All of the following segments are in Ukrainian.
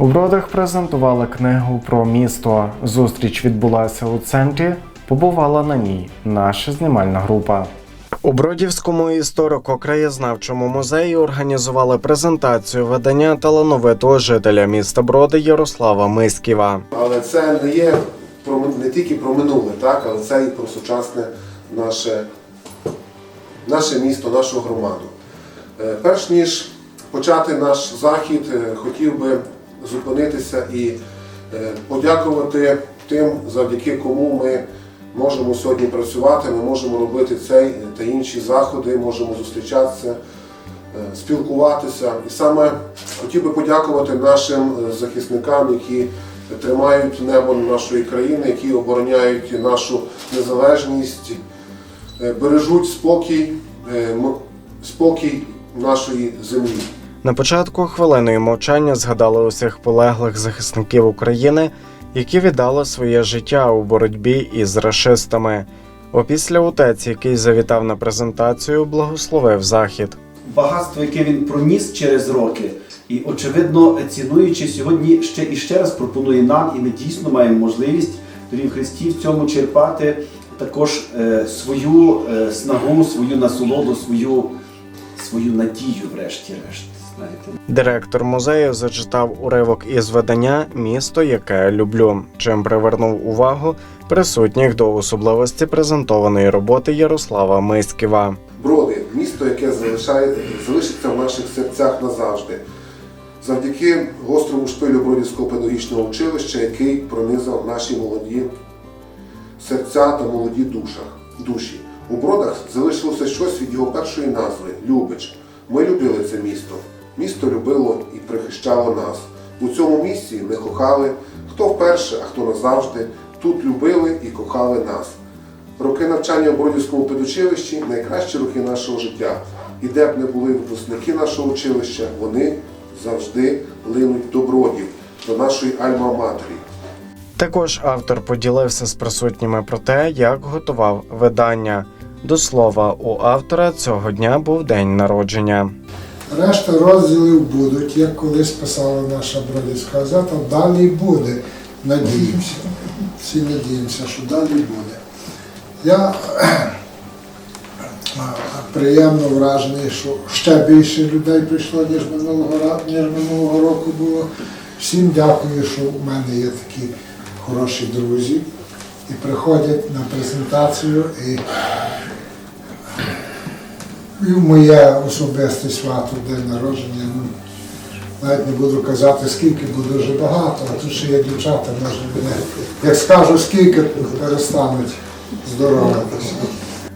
У Бродах презентували книгу про місто. Зустріч відбулася у центрі. Побувала на ній наша знімальна група. У Бродівському історико-краєзнавчому музеї організували презентацію видання талановитого жителя міста Броди Ярослава Мисківа. Але це не є про не тільки про минуле, так, але це і про сучасне наше, наше місто, нашу громаду. Е, Перш ніж почати наш захід, е, хотів би зупинитися і е, подякувати тим, завдяки кому ми можемо сьогодні працювати, ми можемо робити цей та інші заходи, можемо зустрічатися, е, спілкуватися. І саме хотів би подякувати нашим е, захисникам, які тримають небо нашої країни, які обороняють нашу незалежність, бережуть спокій, спокій нашої землі. На початку хвилиною мовчання згадали усіх полеглих захисників України, які віддали своє життя у боротьбі із рашистами. Опісля отець, який завітав на презентацію, благословив захід. багатство, яке він проніс через роки. І, очевидно, цінуючи сьогодні ще і ще раз пропонує нам, і ми дійсно маємо можливість дорів Христі в цьому черпати також е, свою е, снагу, свою насолоду, свою, свою надію, врешті-решт. Знаєте. Директор музею зачитав уривок із видання Місто, яке люблю, чим привернув увагу присутніх до особливості презентованої роботи Ярослава Мисківа. Броди місто, яке залишає, залишиться в наших серцях назавжди. Завдяки гострому шпилю Бродівського педагогічного училища, який пронизав наші молоді серця та молоді душа, душі. У бродах залишилося щось від його першої назви Любич. Ми любили це місто. Місто любило і прихищало нас. У цьому місці ми кохали хто вперше, а хто назавжди. Тут любили і кохали нас. Роки навчання у Бродівському педучилищі найкращі роки нашого життя. І де б не були випускники нашого училища, вони завжди линуть до бродів, до нашої альма-матері. Також автор поділився з присутніми про те, як готував видання. До слова, у автора цього дня був день народження. Решта розділів будуть, як колись писала наша бродівська газета, далі буде. Надіємося. Всі надіємося, що далі буде. Я приємно вражений, що ще більше людей прийшло, ніж минулого, ніж минулого року було. Всім дякую, що в мене є такі хороші друзі і приходять на презентацію і і в моє особисте свято день народження. Ну, навіть не буду казати скільки, бо дуже багато, а тут ще є дівчата, може мене. Як скажу скільки, перестануть здороватися.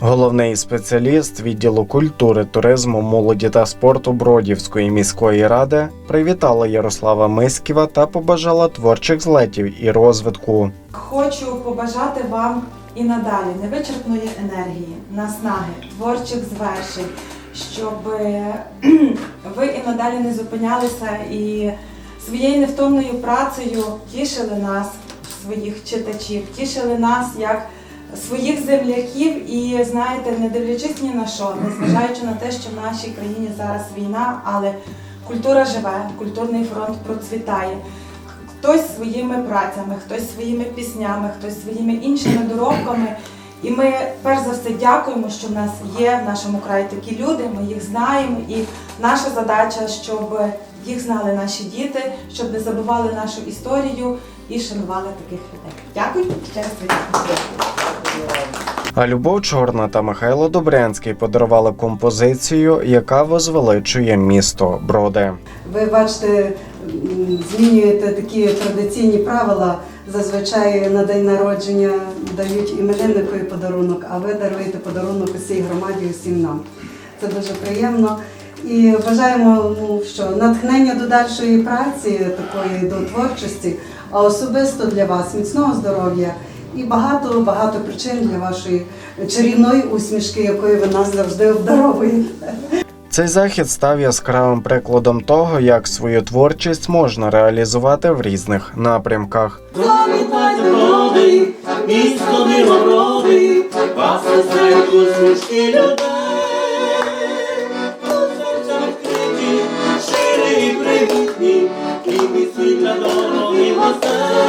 Головний спеціаліст відділу культури, туризму, молоді та спорту Бродівської міської ради привітала Ярослава Мисківа та побажала творчих злетів і розвитку. Хочу побажати вам і надалі невичерпної енергії, наснаги, творчих звершень, щоб ви і надалі не зупинялися і своєю невтомною працею тішили нас, своїх читачів, тішили нас як своїх земляків і знаєте, не дивлячись ні на що, незважаючи на те, що в нашій країні зараз війна, але культура живе, культурний фронт процвітає. Хтось своїми працями, хтось своїми піснями, хтось своїми іншими доробками. І ми перш за все дякуємо, що в нас є в нашому краї такі люди. Ми їх знаємо, і наша задача, щоб їх знали наші діти, щоб не забували нашу історію і шанували таких людей. Дякую ще раз. А Любов Чорна та Михайло Добрянський подарували композицію, яка возвеличує місто Броди. Ви бачите, змінюєте такі традиційні правила. Зазвичай на день народження дають іменинникові подарунок, а ви даруєте подарунок усій громаді, усім нам. Це дуже приємно. І бажаємо ну, що натхнення до дальшої праці, такої до творчості, а особисто для вас міцного здоров'я і багато багато причин для вашої чарівної усмішки, якою ви нас завжди обдаровуєте. Цей захід став яскравим прикладом того, як свою творчість можна реалізувати в різних напрямках. Броди, місто милороди, вас усмішки людей. Щирі і привітні, і весілля дороги гостей.